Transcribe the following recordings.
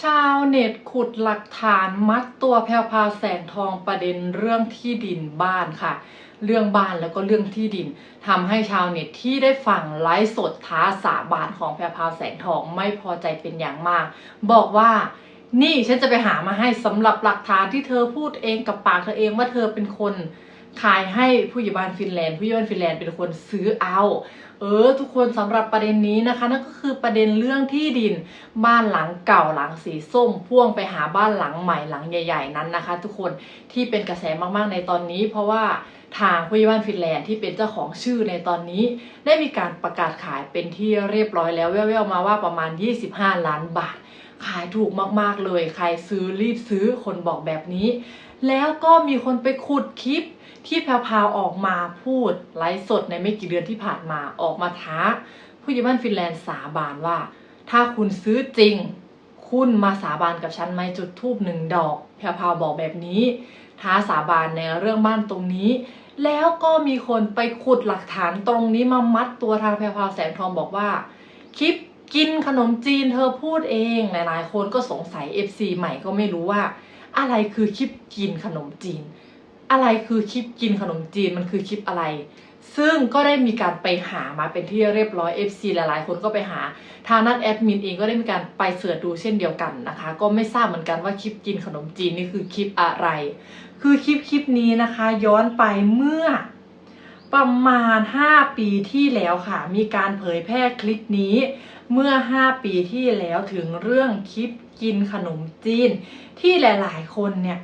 ชาวเน็ตขุดหลักฐานมัดตัวแพรวพาแสงทองประเด็นเรื่องที่ดินบ้านค่ะ เรื่องบ้านแล้วก็เรื่องที่ดินทำให้ชาวเน็ตที่ได้ฟังไลฟ์สดท้าสาบานของแพรวพาแสงทองไม่พอใจเป็นอย่างมาก บอกว่านี่ฉันจะไปหามาให้สำหรับหลักฐานที่เธอพูดเองกับปากเธอเองว่าเธอเป็นคน ขายให้ผู้ใหญ่บ้านฟินแลนด์ผู้ใหญ่บ้านฟินแลนด์เป็นคนซื้อเอาเออทุกคนสำหรับประเด็นนี้นะคะ นั่นก็คือประเด็นเรื่องที่ดินบ้านหลังเก่าหลังสีส้ม พ่วงไปหาบ้านหลังใหม่หลังใหญ่ ๆ นั้นนะคะ ทุกคนที่เป็นกระแสมากๆในตอนนี้ เพราะว่าทางผู้ใหญ่บ้านฟินแลนด์ที่เป็นเจ้าของชื่อในตอนนี้ ได้มีการประกาศขายเป็นที่เรียบร้อยแล้วแว่วๆมาว่าประมาณ 25 ล้านบาท ขายถูกมากๆเลย ใครซื้อรีบซื้อคนบอกแบบนี้ แล้วก็มีคนไปขุดคลิปที่แพรวๆออกมาพูดไลฟ์สดในไม่กี่เดือนที่ผ่านมาออกมาท้า ผู้ใหญ่บ้านฟินแลนด์สาบานว่า ถ้าคุณซื้อจริง คุณมาสาบานกับฉันไหมจุดทูบหนึ่งดอก แพรวๆบอกแบบนี้ ท้าสาบานในเรื่องบ้านตรงนี้ แล้วก็มีคนไปขุดหลักฐานตรงนี้มามัดตัวทางแพรวๆแสงทองบอกว่าคลิปกินขนมจีนเธอพูดเอง หลายๆ คนก็สงสัย FC ใหม่ก็ไม่รู้ว่า อะไรคือคลิปกินขนมจีน อะไรคือคลิปกินขนมจีนมันคือคลิปอะไร ซึ่งก็ได้มีการไปหามาเป็นที่เรียบร้อย FC หลายๆ คนก็ไปหา ทางนัดแอดมินเองก็ได้มีการไปเสิร์ชดูเช่นเดียวกันนะคะ ก็ไม่ทราบเหมือนกันว่าคลิปกินขนมจีนนี่คือคลิปอะไร คือคลิปคลิปนี้นะคะ ย้อนไปเมื่อ ประมาณ 5 ปีที่แล้วค่ะ มีการเผยแพร่คลิปนี้ เมื่อ 5 ปีที่แล้วถึงเรื่องคลิปกินขนมจีน ที่หลาย ๆ คนเนี่ย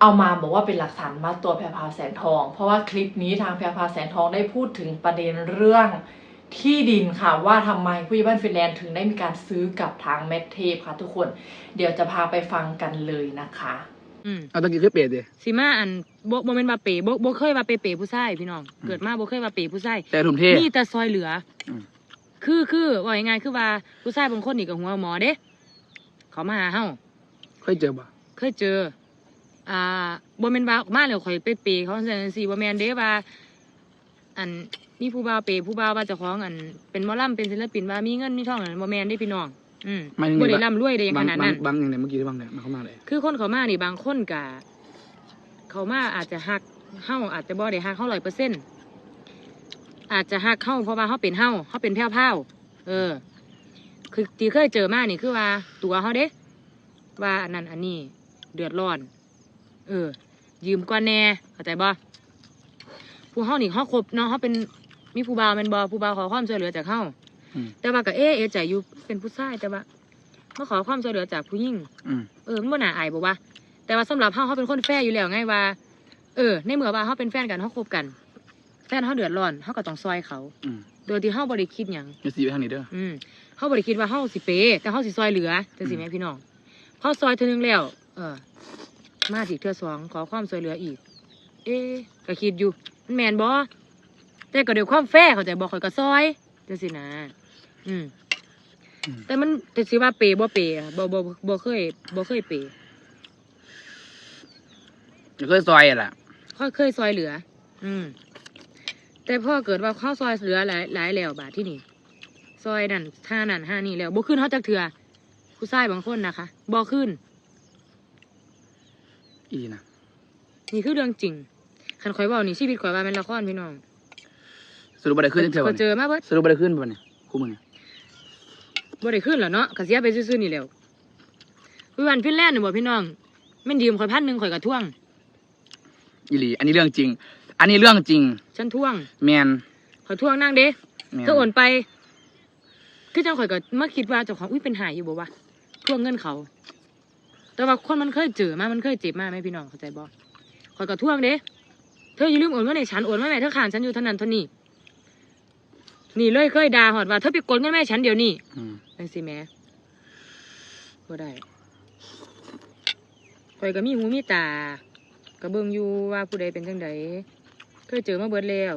เอามาบอกว่าเป็นหลักฐานมัดตัวแพรพาแสงทอง เพราะว่าคลิปนี้ทางแพรพาแสงทองได้พูดถึงประเด็นเรื่องที่ดินค่ะว่าทำไมผู้ใหญ่บ้านฟินแลนด์ถึงได้มีการซื้อกับทางแมทเทพค่ะทุกคน เดี๋ยวจะพาไปฟังกันเลยนะคะ อืมเอาตะกี้คือเปรตดิสิมาอันบ่บ่แม่นว่าเป๋บ่บ่เคยว่าเป๋เป๋ผู้ชายพี่น้องเกิดมาบ่เคยว่าเป๋ผู้ชายแต่ถุมเทมีแต่ซอยเหลืออม คือคือว่ายังไงคือว่าผู้ชายบางคนนี่ก็หัวหมอเด้ เขามาหาเฮาเคยเจอบ่เคยเจอ อ่าบ่แม่นว่ามาแล้วข่อยไปเปย์เขาจังซี่บ่แม่นเด้ว่า อันมีผู้บ่าวเปย์ผู้บ่าวว่าเจ้าของอันเป็นหมอลำเป็นศิลปินว่ามีเงินมีทองอันบ่แม่นเด้พี่น้อง อืมหมายถึงบ่ได้ว่าร่ำรวยได้อย่างบาขงนาดบางนั้น บางอย่างเนี่ยเมื่อกี้ที่บางเนี่ยมันเข้ามาเลยคือคนเขามานี่บางคนกะเขามาอาจจะหักเฮาอาจจะบ่ได้หักเฮาร้อยเปอร์เซ็นต์อาจจะหักเฮาเพราะว่าเฮาเป็นเฮาเฮาเป็นแพ้วพราวเออ คือที่เคยเจอมานี่คือว่าตัวเฮาเด้ ว่าอันนั้นอันนี้เดือดร้อน เออ ยืมก่อนแหน่เข้าใจบ่ผู้เฮานี่เฮาคบเนาะเฮาเป็นมีผู้บ่าวแม่นบ่ผู้บ่าวขอความช่วยเหลือจากเฮาอืม แต่ว่าก็เอ๊ะเอะใจอยู่เป็นผู้ชายแต่ว่ามาขอความช่วยเหลือจากผู้หญิงอืมเออมันบ่น่าอายบอกว่า แต่ว่าสำหรับเฮาเฮาเป็นคนแฟร์อยู่แล้วไงว่า เออ ในเมื่อว่าเฮาเป็นแฟนกันเฮาคบกัน แฟนเฮาเดือดร้อนเฮาก็ต้องซอยเขาอืมโดยที่เฮาบ่ได้คิดหยังอย่าสีไปทางนี้เด้ออืมเฮาบ่ได้คิดว่าเฮาสิเปย์แต่เฮาสิซอยเหลือจังซี่แหมพี่น้องพอซอยเทื่อนึงแล้ว เออ มาอีกเทื่อสองขอความช่วยเหลืออีก เอ๊ะก็คิดอยู่มันแม่นบ่แต่ก็ด้วยความแฟร์เข้าใจบ่ข่อยก็ซอยจังซี่นะ อืม อืม แต่มันแต่สิว่าเปย์บ่เปย์อะบ่บ่บ่เคยบ่เคยเปย์เคยซอยอะล่ะเขาเคยซอยเหลือ อืม แต่พ่อเกิดว่าเข้าซอยเหลือหลายหลายแล้วบาทที่นี่ ซอยนั่นท่านั่นห้านี่แล้วบ่ขึ้นเขาจักเถื่อผู้ชายบางคนนะคะบ่ขึ้น อีนะนี่คือเรื่องจริงคันข่อยเว้านี่ชีวิตข่อยว่าเป็นละครพี่น้องสรุปบ่ได้ขึ้นจังเทื่อข่บ่อยเจเนี่ยอมาเบิด สรุปบ่ได้ขึ้นบ่เนี่ยคู่มึงเนี่ย บ่ได้ขึ้นหรอเนาะก็เสียไปซื่อๆนี่แหล้ววิวันฟินแลนด์นี่บ่พี่น้องแม่นยืมข่อยพันหนึ่งข่อยก็ท่วง อีหลี อันนี้เรื่องจริง อันนี้เรื่องจริง ฉันท่วงแมนข่อยท่วงนั่งเด้แมนเธอโอนไปคือจังข่อยก็มาคิดว่าเจ้าของอุ้ยเป็นหายอยู่บ่วะทวงเงินเขา แต่ว่าคนมันเคยเจอมามันเคยเจ็บมาไหมพี่น้องเข้าใจบ่ข่อยก็ทวงเด้เธออย่าลืมโอนเงินให้ฉันโอนมาแม่เธอขานฉันอยู่เท่านั้นเท่านี้ นี่เลยเคยด่าหอดว่าเธอไปกดเงินแม่ฉันเดี๋ยวนี้อืมจังสิแหม่บ่ได้ข่อยก็มีหูมีตาก็เบิ่งอยู่ว่าผู้ใดเป็นจังไดเคยเจอมาเบิดแล้ว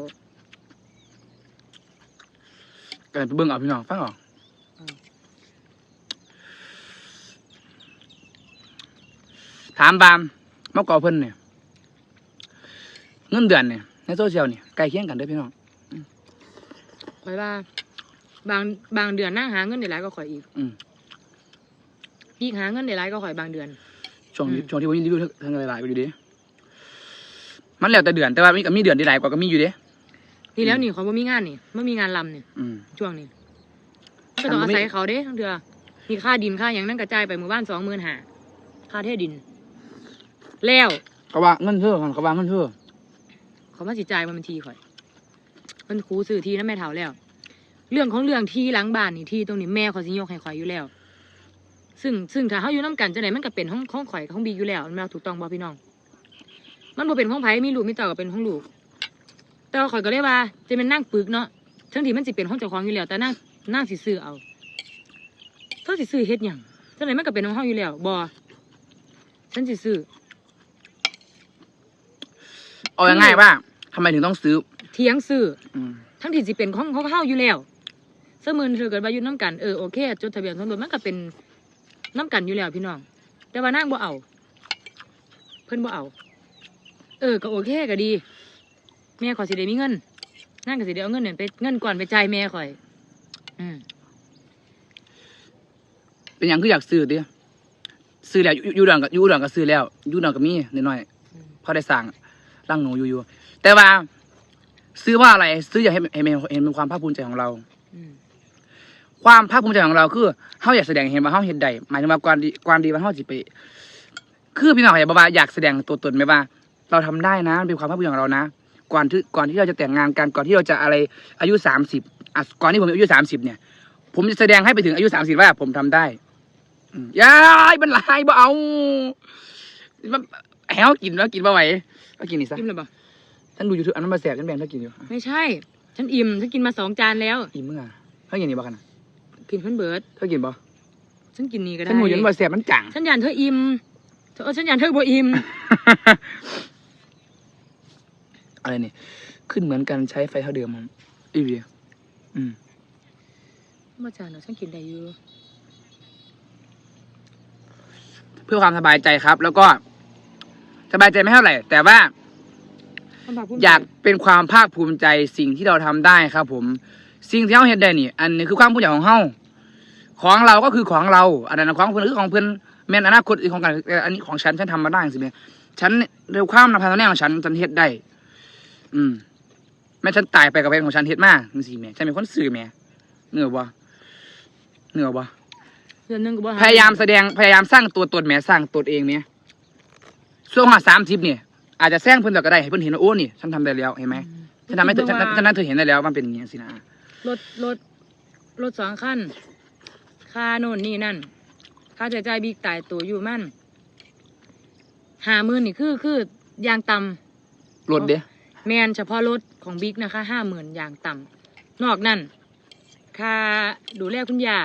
ก็ไปเบิ่งเอาพี่น้องฟังเอาอืมถามบามมาก่อเพิ่นเนี่ยเงินเดือนเนี่ยในโซเชียลเนี่ยใกล้เคียงกันเด้อพี่น้อง ข่อยว่า บางบางเดือนนั่งหาเงินได้หลายก็ข่อยอีก อืมปีพีกหาเงินได้หลายก็ข่อยบางเดือน ช่วงที่อืม ช่วงที่ผมรีวิวทั้งหลายๆไปอยู่เดิมันแล้วแต่เดือนแต่ว่ามีก็มีเดือนที่หลายกว่าก็มีอยู่เด้นี่แล้วนี่ข่อยบ่มีงานนี่บ่มีงานลำนี่อืม ช่วงนี้ก็ต้องอาศัยเขาเด้ทั้งเดือมีค่าดินค่าหยังนั่นกระจายไปหมู่บ้านสองหมื่นหาค่าเทดิน แล้วเขาว่าเงินเธอเขาว่าเงินเธอเขามาสิจ่ายมันเป็นทีข่อย มันครูซื้อทีนะแม่เฒ่าแล้ว เรื่องของเรื่องที่หลังบ้านนี่ที่ตรงนี้แม่เขาสิยกให้ข่อยอยู่แล้ว ซึ่งซึ่งถ้าเขาอยู่น้กันจังไหนมันก็เป็นของของข่อยกับของบีอยู่แล้วมันแม่ถูกต้องบ่พี่น้อง มันบ่เป็นของไผมีลูกมีเต่าก็เป็นของลูก แต่ว่าข่อยก็เลยว่าจะเป็นนั่งปึกเนาะทั้งที่มันสิเป็นของเจ้าของอยู่แล้ว แต่นั่งนั่งสิซื้อเอาเธอสิซื้อเฮ็ดหยังจังไหนมันก็เป็นของเฮาอยู่แล้วบ่ฉันสิซื้อ เอาง่ายๆว่าทำไมถึงต้องซื้อ เถียงซื้ออืมทั้งที่สิเป็นของของเฮาอยู่แล้วเสมือนเธอเกิดว่าอยู่น้ำกันเออโอเคจดทะเบียนสมรสมันก็เป็นน้ำกันอยู่แล้วพี่น้อง แต่ว่านางบ่เอา เพิ่นบ่เอา เออก็โอเคก็ดี แม่ขอยสิได้มีเงินนางก็สิได้เอาเงินเนี่ยไปเงินก่อนไปจ่ายแม่ข่อย อืมเป็นอย่างคืออยากซื้อดิซื้อแล้วอยู่อยู่ดอนกับอยู่ดอนก็ซื้อแล้วอยู่ดอนก็มีนิดหน่อยอืมๆพอได้สั่งร่างหนูอยู่อยู่แต่ว่า ซื้อว่าอะไร ซื้ออยากให้เห็นเห็นเห็นเป็นความภาคภูมิใจของเราอืมความภาคภูมิใจของเราคือเฮาอยากแสดงให้เห็นว่าเฮาเห็นได้หมายถึงว่าความดีความดีว่าเฮาสิไปคือพี่น้องอยากบอกว่าอยากแสดงตัวตนไหมว่า เราทำได้นะมันเป็นความภาคภูมิใจของเรานะก่อนที่ก่อนที่เราจะแต่งงานกันก่อนที่เราจะอะไรอายุสามสิบอะก่อนที่ผมอายุสามสิบเนี่ย ผมจะแสดงให้ไปถึงอายุสามสิบว่า ผมทำได้อืมยายมันหลายบ่เอามันแหวกินแล้วกินบ่ไหวก็กินนี่ซะอิ่มแล้วบ่ ฉันดูยูทูบอันนั้นมาแสบฉันแบ่งถ้ากินอยู่ไม่ใช่ ฉันอิ่ม ฉันกินมาสองจานแล้ว อิ่มเมื่อถ้ากินนี่บ่กันนะกินเพิ่นเบิดถ้ากินบ่ฉันกินนี่ก็ได้ฉันหมูยันบ่แสบมันจังฉันยันเธออิ่มเธอเออฉันยันเธอบ่อิ่มอะไรนี่ขึ้นเหมือนกันใช้ไฟเท่าเดิมครับอีวีอืมมาจานเนาะฉันกินได้อยู่เพื่อความสบายใจครับ แล้วก็ สบายใจไม่เท่าไหร่ แต่ว่า อยากเป็นความภาคภูมิใจสิ่งที่เราทำได้ครับ ผม สิ่งที่เราเห็นได้นี่ อันนี้คือความภูมิใจของเฮาของเราก็คือของเรา อันนั้นของเพื่อนคือของเพื่อนแม่นอนาคตอีกของกันแต่อันนี้ของฉันฉันทำมาได้สิแม่ฉันเร็วความนำพันธุ์แน่ของฉันฉันเฮ็ดได้ อืมแม่ฉันตายไปกับแฟนของฉันเฮ็ดมาจังซี่แม่ฉันเป็นคนสื่อแม่เหนือบ่เหนือบ่เดือนหนึงก็บ่หพยายามแสดงพยายามสร้างตัวตนแหม่สร้างตัวเองแหม่ช่วงมาสามสิบเนี่ย อาจจะแซงเพิ่นแต่ก็ได้ให้เพิ่นเห็นว่าโอ้นี่ฉันทำได้แล้วเห็นไหมอืมฉันทำให้เธอคิฉัดนว่าฉันนั้นเธอเห็นได้แล้วมันเป็นอย่างนี้สินะรถรถรถสองคันค่าโน่นนี่นั่นค่าใช้จ่ายบิ๊กตายตัวอยู่มันหามื่นนี่คือคือยางต่ำรถเด้แมนเฉพาะรถของบิ๊กนะคะห้าหมื่นอย่างต่ำนอกนั่นค่าดูแลคุณยา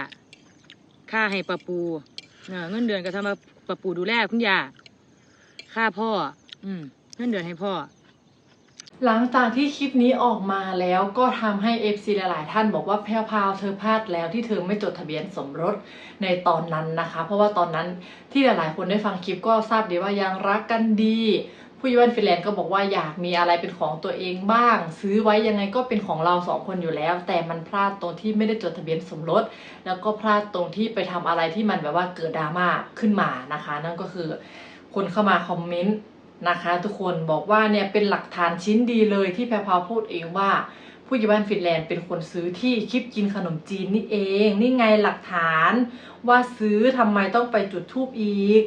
ค่าให้ปะปูเออเงินเดือนก็ทำมาปะปูดูแลคุณยาค่าพ่อ อืม เงินเดือนให้พ่อ หลังจากที่คลิปนี้ออกมาแล้วก็ทำให้ FC หลาย ๆ ท่านบอกว่าแพรวพราวเธอพลาดแล้วที่เธอไม่จดทะเบียนสมรสในตอนนั้นนะคะ เพราะว่าตอนนั้นที่หลาย ๆ คนได้ฟังคลิปก็ทราบดีว่ายังรักกันดีผู้ยิวันฟินแลนด์ก็บอกว่าอยากมีอะไรเป็นของตัวเองบ้าง ซื้อไว้ยังไงก็เป็นของเราสองคนอยู่แล้ว แต่มันพลาดตรงที่ไม่ได้จดทะเบียนสมรส แล้วก็พลาดตรงที่ไปทำอะไรที่มันแบบว่าเกิดดราม่าขึ้นมานะคะ นั่นก็คือคนเข้ามาคอมเมนต์ นะคะทุกคนบอกว่าเนี่ยเป็นหลักฐานชิ้นดีเลยที่แพรพราวพูดเองว่าผู้ใหญ่บ้านฟินแลนด์เป็นคนซื้อที่คลิปกินขนมจีนนี่เอง นี่ไงหลักฐานว่าซื้อทำไมต้องไปจุดทูบอีก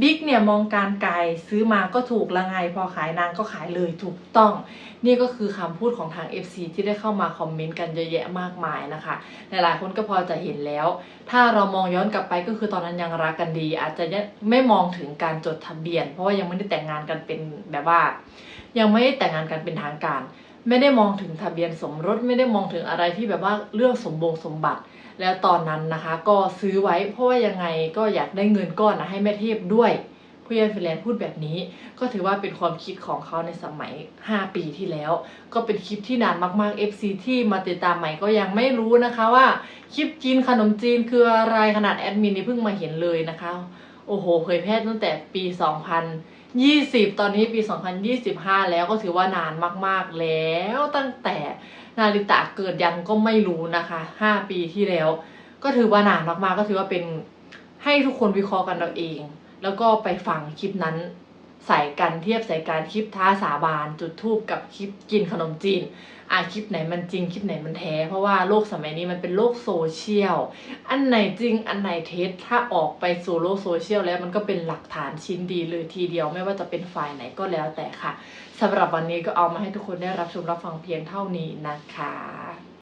บิ๊กเนี่ยมองการไกลซื้อมาก็ถูกละไงพอขายนางก็ขายเลยถูกต้อง นี่ก็คือคำพูดของทาง FC ที่ได้เข้ามาคอมเมนต์กันเยอะแยะมากมายนะคะ หลายๆคนก็พอจะเห็นแล้ว ถ้าเรามองย้อนกลับไปก็คือตอนนั้นยังรักกันดี อาจจะไม่มองถึงการจดทะเบียน เพราะว่ายังไม่ได้แต่งงานกันเป็นแบบว่า ยังไม่ได้แต่งงานกันเป็นทางการ ไม่ได้มองถึงทะเบียนสมรสไม่ได้มองถึงอะไรที่แบบว่าเรื่องสมบงสมบัติ แล้วตอนนั้นนะคะ ก็ซื้อไว้เพราะว่ายังไงก็อยากได้เงินก้อนนะให้แม่เทพด้วยผู้ใหญ่ฟินแลนด์พูดแบบนี้ ก็ถือว่าเป็นความคิดของเขาในสมัย 5 ปีที่แล้ว ก็เป็นคลิปที่นานมากๆ FC ที่มาติดตามใหม่ก็ยังไม่รู้นะคะว่าคลิปจีนขนมจีนคืออะไรขนาดแอดมินนี่เพิ่งมาเห็นเลยนะคะ โอ้โหเผยแพร่ตั้งแต่ปี 20 ตอนนี้ปี 2025 แล้วก็ถือว่านานมากๆแล้วตั้งแต่นาริตะเกิดยังก็ไม่รู้นะคะ 5 ปีที่แล้ว ก็ถือว่านานมากๆก็ถือว่าเป็นให้ทุกคนวิเคราะห์กันเราเอง แล้วก็ไปฟังคลิปนั้น ใส่กันเทียบใส่การคลิปท้าสาบาน จุดทูบกับคลิปกินขนมจีนอะคลิปไหนมันจริงคลิปไหนมันแท้ เพราะว่าโลกสมัยนี้มันเป็นโลกโซเชียล อันไหนจริงอันไหนเท็จถ้าออกไปสู่โลกโซเชียลแล้วมันก็เป็นหลักฐานชิ้นดีเลยทีเดียวไม่ว่าจะเป็นฝ่ายไหนก็แล้วแต่ค่ะสำหรับวันนี้ก็เอามาให้ทุกคนได้รับชมรับฟังเพียงเท่านี้นะคะ